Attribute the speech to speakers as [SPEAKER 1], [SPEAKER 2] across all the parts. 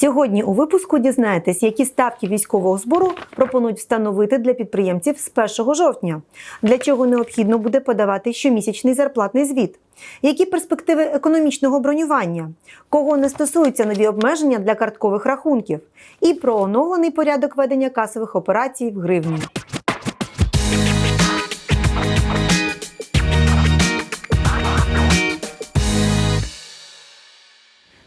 [SPEAKER 1] Сьогодні у випуску дізнаєтесь, які ставки військового збору пропонують встановити для підприємців з 1 жовтня, для чого необхідно буде подавати щомісячний зарплатний звіт, які перспективи економічного бронювання, кого не стосуються нові обмеження для карткових рахунків, і про оновлений порядок ведення касових операцій в гривні.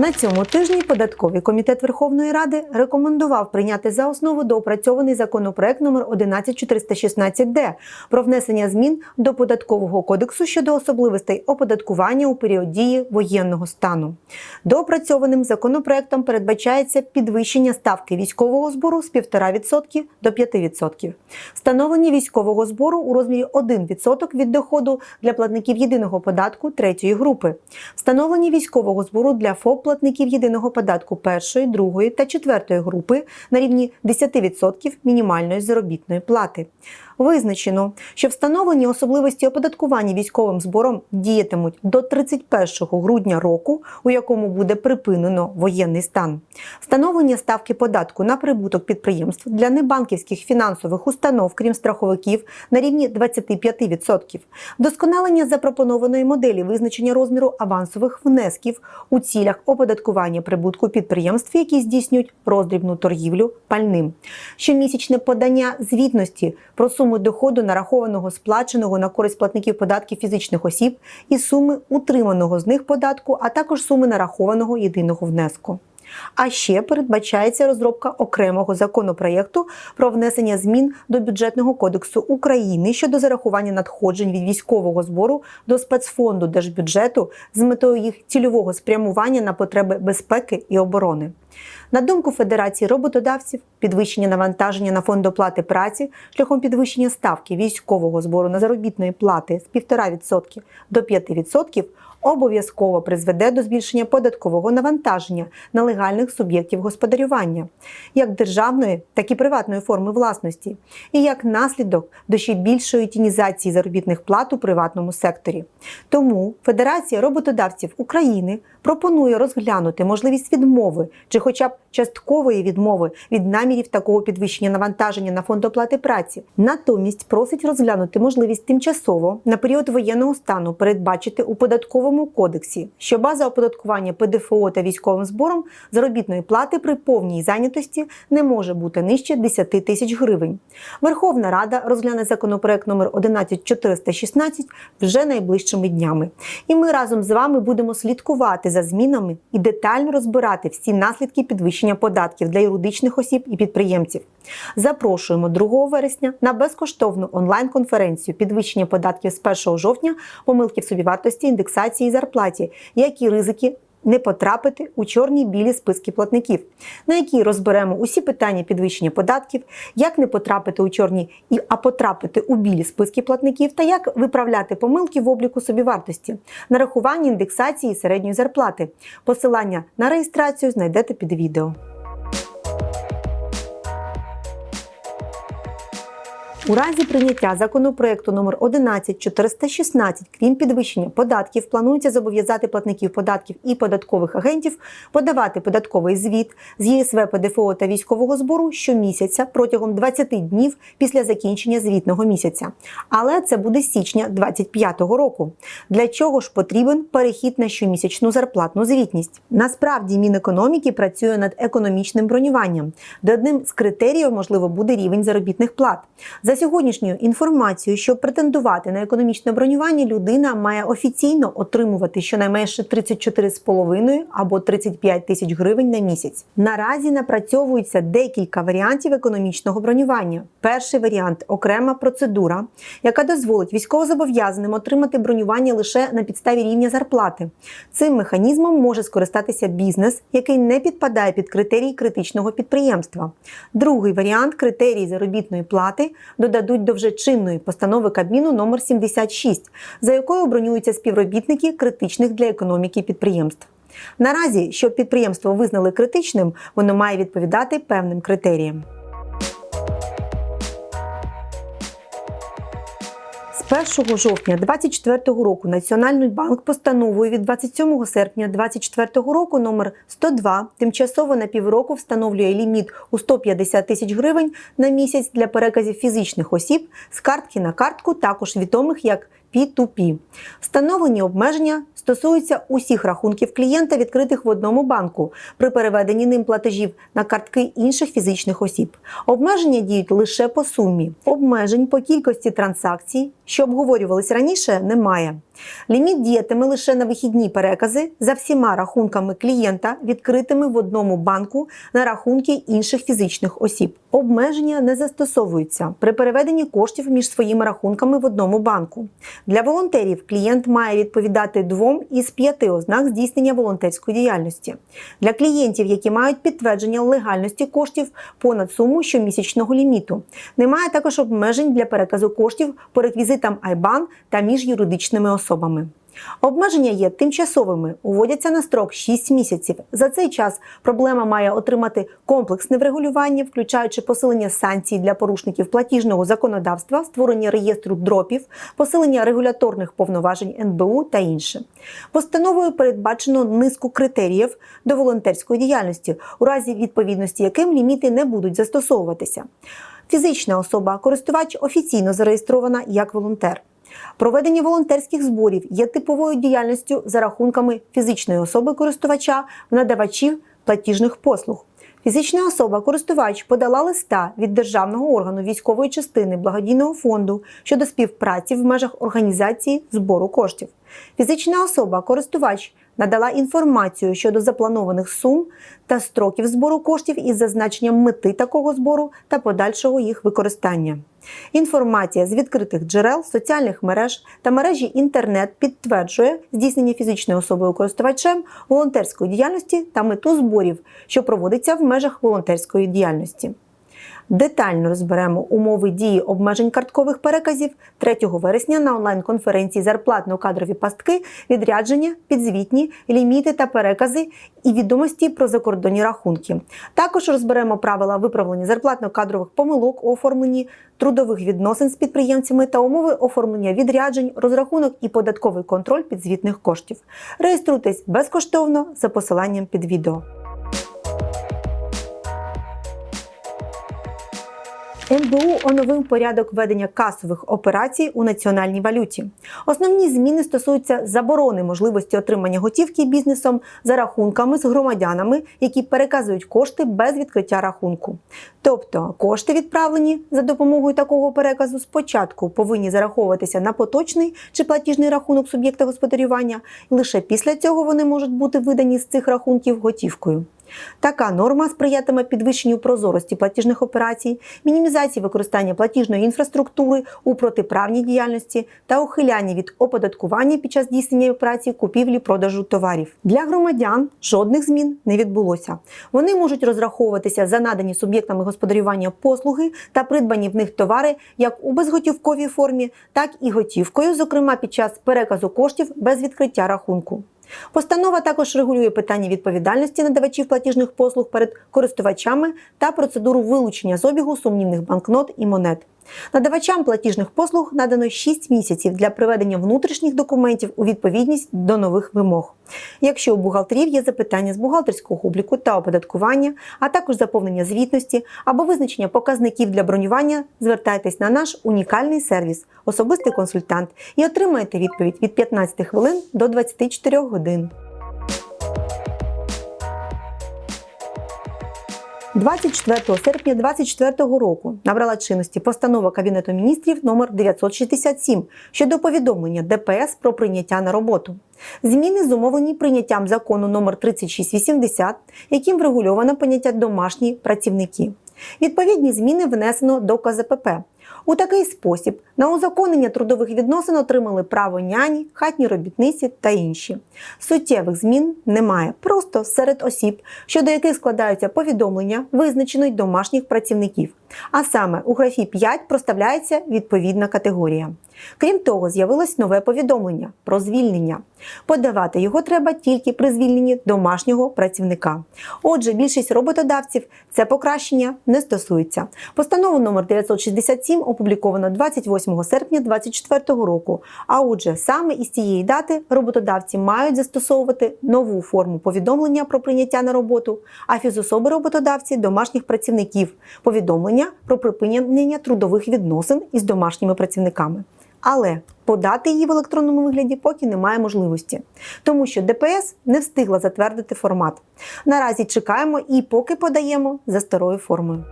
[SPEAKER 1] На цьому тижні податковий комітет Верховної Ради рекомендував прийняти за основу доопрацьований законопроект номер 11416-д про внесення змін до податкового кодексу щодо особливостей оподаткування у період дії воєнного стану. Доопрацьованим законопроектом передбачається підвищення ставки військового збору з 1,5% до 5%, встановлення військового збору у розмірі 1% від доходу для платників єдиного податку третьої групи, встановлення військового збору для ФОП платників єдиного податку першої, другої та четвертої групи на рівні 10% мінімальної заробітної плати. Визначено, що встановлені особливості оподаткування військовим збором діятимуть до 31 грудня року, у якому буде припинено воєнний стан. Встановлення ставки податку на прибуток підприємств для небанківських фінансових установ, крім страховиків, на рівні 25%. Вдосконалення запропонованої моделі визначення розміру авансових внесків у цілях оподаткування прибутку підприємств, які здійснюють роздрібну торгівлю пальним. Щомісячне подання звітності про суму доходу нарахованого сплаченого на користь платників податків фізичних осіб і суми утриманого з них податку, а також суми нарахованого єдиного внеску. А ще передбачається розробка окремого законопроєкту про внесення змін до бюджетного кодексу України щодо зарахування надходжень від військового збору до спецфонду держбюджету з метою їх цільового спрямування на потреби безпеки і оборони. На думку Федерації роботодавців, підвищення навантаження на фонд оплати праці шляхом підвищення ставки військового збору на заробітної плати з 1,5% до 5% обов'язково призведе до збільшення податкового навантаження на легальних суб'єктів господарювання, як державної, так і приватної форми власності, і як наслідок до ще більшої тінізації заробітних плат у приватному секторі. Тому Федерація роботодавців України пропонує розглянути можливість відмови чи, хоча б часткової відмови від намірів такого підвищення навантаження на фонд оплати праці. Натомість просить розглянути можливість тимчасово на період воєнного стану передбачити у податковому кодексі, що база оподаткування ПДФО та військовим збором заробітної плати при повній зайнятості не може бути нижче 10 тисяч гривень. Верховна Рада розгляне законопроект номер 11416 вже найближчими днями. І ми разом з вами будемо слідкувати за змінами і детально розбирати всі наслідки підвищення податків для юридичних осіб і підприємців. Запрошуємо 2 вересня на безкоштовну онлайн-конференцію підвищення податків з 1 жовтня, помилки в собівартості, індексації і зарплаті, які ризики. Не потрапити у чорні білі списки платників, на якій розберемо усі питання підвищення податків, як не потрапити у чорні і а потрапити у білі списки платників, та як виправляти помилки в обліку собівартості, нарахування індексації середньої зарплати. Посилання на реєстрацію знайдете під відео. У разі прийняття законопроекту номер 11416, крім підвищення податків, планується зобов'язати платників податків і податкових агентів подавати податковий звіт з ЄСВ, ПДФО та військового збору щомісяця протягом 20 днів після закінчення звітного місяця. Але це буде січня 2025 року. Для чого ж потрібен перехід на щомісячну зарплатну звітність? Насправді Мінекономіки працює над економічним бронюванням, де одним з критеріїв можливо буде рівень заробітних плат. За сьогоднішньою інформацією, щоб претендувати на економічне бронювання, людина має офіційно отримувати щонайменше 34,5 або 35 тисяч гривень на місяць. Наразі напрацьовується декілька варіантів економічного бронювання. Перший варіант окрема процедура, яка дозволить військовозобов'язаним отримати бронювання лише на підставі рівня зарплати. Цим механізмом може скористатися бізнес, який не підпадає під критерії критичного підприємства. Другий варіант критерії заробітної плати додадуть до вже чинної постанови Кабміну номер 76, за якою бронюються співробітники критичних для економіки підприємств. Наразі, щоб підприємство визнали критичним, воно має відповідати певним критеріям. 1 жовтня 2024 року Національний банк постановою від 27 серпня 2024 року номер 102 тимчасово на півроку встановлює ліміт у 150 тисяч гривень на місяць для переказів фізичних осіб з картки на картку, також відомих як P2P. Встановлені обмеження стосуються усіх рахунків клієнта, відкритих в одному банку, при переведенні ним платежів на картки інших фізичних осіб. Обмеження діють лише по сумі. Обмежень по кількості транзакцій, що обговорювалися раніше, немає. Ліміт діятиме лише на вихідні перекази за всіма рахунками клієнта, відкритими в одному банку на рахунки інших фізичних осіб. Обмеження не застосовуються при переведенні коштів між своїми рахунками в одному банку. Для волонтерів клієнт має відповідати двом із п'яти ознак здійснення волонтерської діяльності. Для клієнтів, які мають підтвердження легальності коштів понад суму щомісячного ліміту. Немає також обмежень для переказу коштів по реквізитам IBAN та між юридичними особами. Обмеження є тимчасовими, уводяться на строк 6 місяців. За цей час проблема має отримати комплексне врегулювання, включаючи посилення санкцій для порушників платіжного законодавства, створення реєстру дропів, посилення регуляторних повноважень НБУ та інше. Постановою передбачено низку критеріїв до волонтерської діяльності, у разі відповідності яким ліміти не будуть застосовуватися. Фізична особа, користувач офіційно зареєстрована як волонтер. Проведення волонтерських зборів є типовою діяльністю за рахунками фізичної особи користувача в надавачів платіжних послуг. Фізична особа-користувач подала листа від державного органу військової частини благодійного фонду щодо співпраці в межах організації збору коштів. Фізична особа-користувач надала інформацію щодо запланованих сум та строків збору коштів із зазначенням мети такого збору та подальшого їх використання. Інформація з відкритих джерел, соціальних мереж та мережі інтернет підтверджує здійснення фізичною особою користувачем волонтерської діяльності та мету зборів, що проводиться в межах волонтерської діяльності. Детально розберемо умови дії обмежень карткових переказів 3 вересня на онлайн-конференції Зарплатно-кадрові пастки, відрядження, підзвітні, ліміти та перекази і відомості про закордонні рахунки. Також розберемо правила виправлення зарплатно-кадрових помилок у оформленні трудових відносин з підприємцями та умови оформлення відряджень, розрахунок і податковий контроль підзвітних коштів. Реєструйтесь безкоштовно за посиланням під відео. НБУ оновив порядок ведення касових операцій у національній валюті. Основні зміни стосуються заборони можливості отримання готівки бізнесом за рахунками з громадянами, які переказують кошти без відкриття рахунку. Тобто кошти, відправлені за допомогою такого переказу, спочатку повинні зараховуватися на поточний чи платіжний рахунок суб'єкта господарювання, і лише після цього вони можуть бути видані з цих рахунків готівкою. Така норма сприятиме підвищенню прозорості платіжних операцій, мінімізації використання платіжної інфраструктури у протиправній діяльності та ухиляння від оподаткування під час здійснення операцій купівлі-продажу товарів. Для громадян жодних змін не відбулося. Вони можуть розраховуватися за надані суб'єктами господарювання послуги та придбані в них товари як у безготівковій формі, так і готівкою, зокрема під час переказу коштів без відкриття рахунку. Постанова також регулює питання відповідальності надавачів платіжних послуг перед користувачами та процедуру вилучення з обігу сумнівних банкнот і монет. Надавачам платіжних послуг надано 6 місяців для приведення внутрішніх документів у відповідність до нових вимог. Якщо у бухгалтерів є запитання з бухгалтерського обліку та оподаткування, а також заповнення звітності або визначення показників для бронювання, звертайтесь на наш унікальний сервіс Особистий консультант і отримаєте відповідь від 15 хвилин до 24 годин. 24 серпня 2024 року набрала чинності постанова Кабінету міністрів номер 967 щодо повідомлення ДПС про прийняття на роботу. Зміни зумовлені прийняттям закону номер 3680, яким врегульовано поняття домашні працівники. Відповідні зміни внесено до КЗПП. У такий спосіб на узаконення трудових відносин отримали право няні, хатні робітниці та інші. Суттєвих змін немає, просто серед осіб, щодо яких складаються повідомлення, визначено й домашніх працівників. А саме у графі 5 проставляється відповідна категорія. Крім того, з'явилось нове повідомлення про звільнення. Подавати його треба тільки при звільненні домашнього працівника. Отже, більшість роботодавців це покращення не стосується. Постанову номер 967 опубліковано 28 серпня 2024 року. А отже, саме із цієї дати роботодавці мають застосовувати нову форму повідомлення про прийняття на роботу, а фізособи роботодавці домашніх працівників повідомлення про припинення трудових відносин із домашніми працівниками. Але подати її в електронному вигляді поки немає можливості, тому що ДПС не встигла затвердити формат. Наразі чекаємо і поки подаємо за старою формою.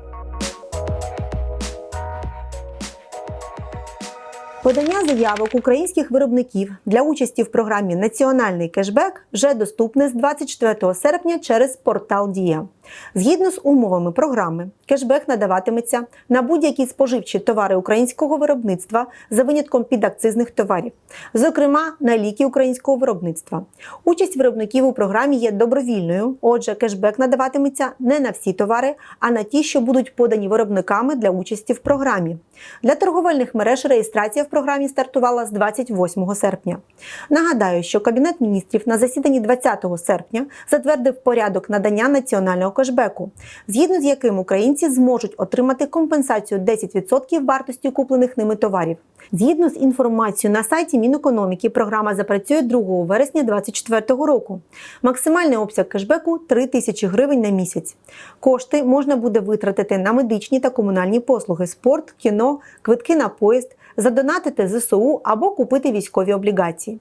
[SPEAKER 1] Подання заявок українських виробників для участі в програмі Національний кешбек вже доступне з 24 серпня через портал Дія. Згідно з умовами програми, кешбек надаватиметься на будь-які споживчі товари українського виробництва за винятком підакцизних товарів, зокрема на ліки українського виробництва. Участь виробників у програмі є добровільною. Отже, кешбек надаватиметься не на всі товари, а на ті, що будуть подані виробниками для участі в програмі. Для торговельних мереж реєстрація в програмі стартувала з 28 серпня. Нагадаю, що Кабінет міністрів на засіданні 20 серпня затвердив порядок надання національного кешбеку, згідно з яким українці зможуть отримати компенсацію 10% вартості куплених ними товарів. Згідно з інформацією на сайті Мінекономіки, програма запрацює 2 вересня 2024 року. Максимальний обсяг кешбеку 3 тисячі гривень на місяць. Кошти можна буде витратити на медичні та комунальні послуги, спорт, кіно, квитки на поїзд, задонатити ЗСУ або купити військові облігації.